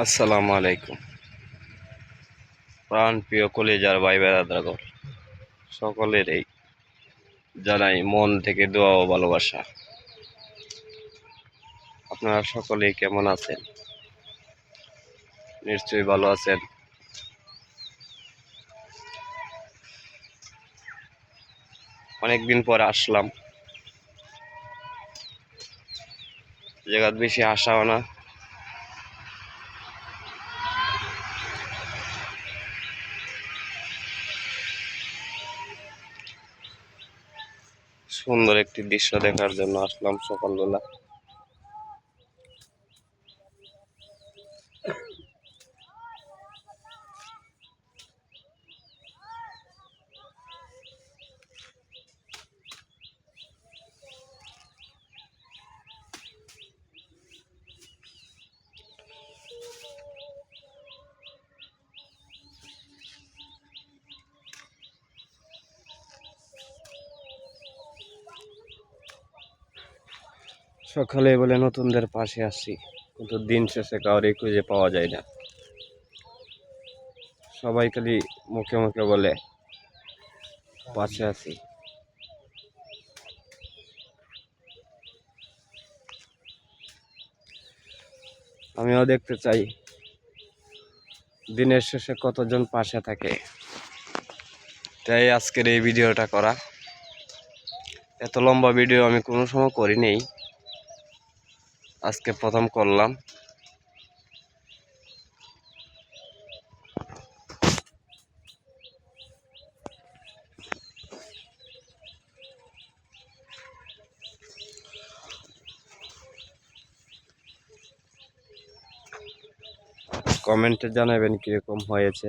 আসসালামু আলাইকুম। প্রাণ প্রিয় কলেজার ভাই বেড়াদাগর সকলের এই জানাই মন থেকে দোয়া ও ভালোবাসা। আপনারা সকলে কেমন আছেন? নিশ্চয়ই ভালো আছেন। অনেকদিন পর আসলাম। জায়গাত বেশি আসাও না। সুন্দর একটি দৃশ্য দেখার জন্য আসলাম সকালবেলা। সকালে বলে নতুনদের পাশে আসি কিন্তু দিন শেষে কাউরে খুঁজে পাওয়া যায় না। সবাই খালি মুখে মুখে বলে, পাশে আছি। আমিও দেখতে চাই, দিনের শেষে কতজন পাশে থাকে। তাই আজকের এই ভিডিওটা করা। এত লম্বা ভিডিও আমি কোনো সময় করিনি। আজকে প্রথম করলাম। কমেন্টে জানাবেন কীরকম হয়েছে।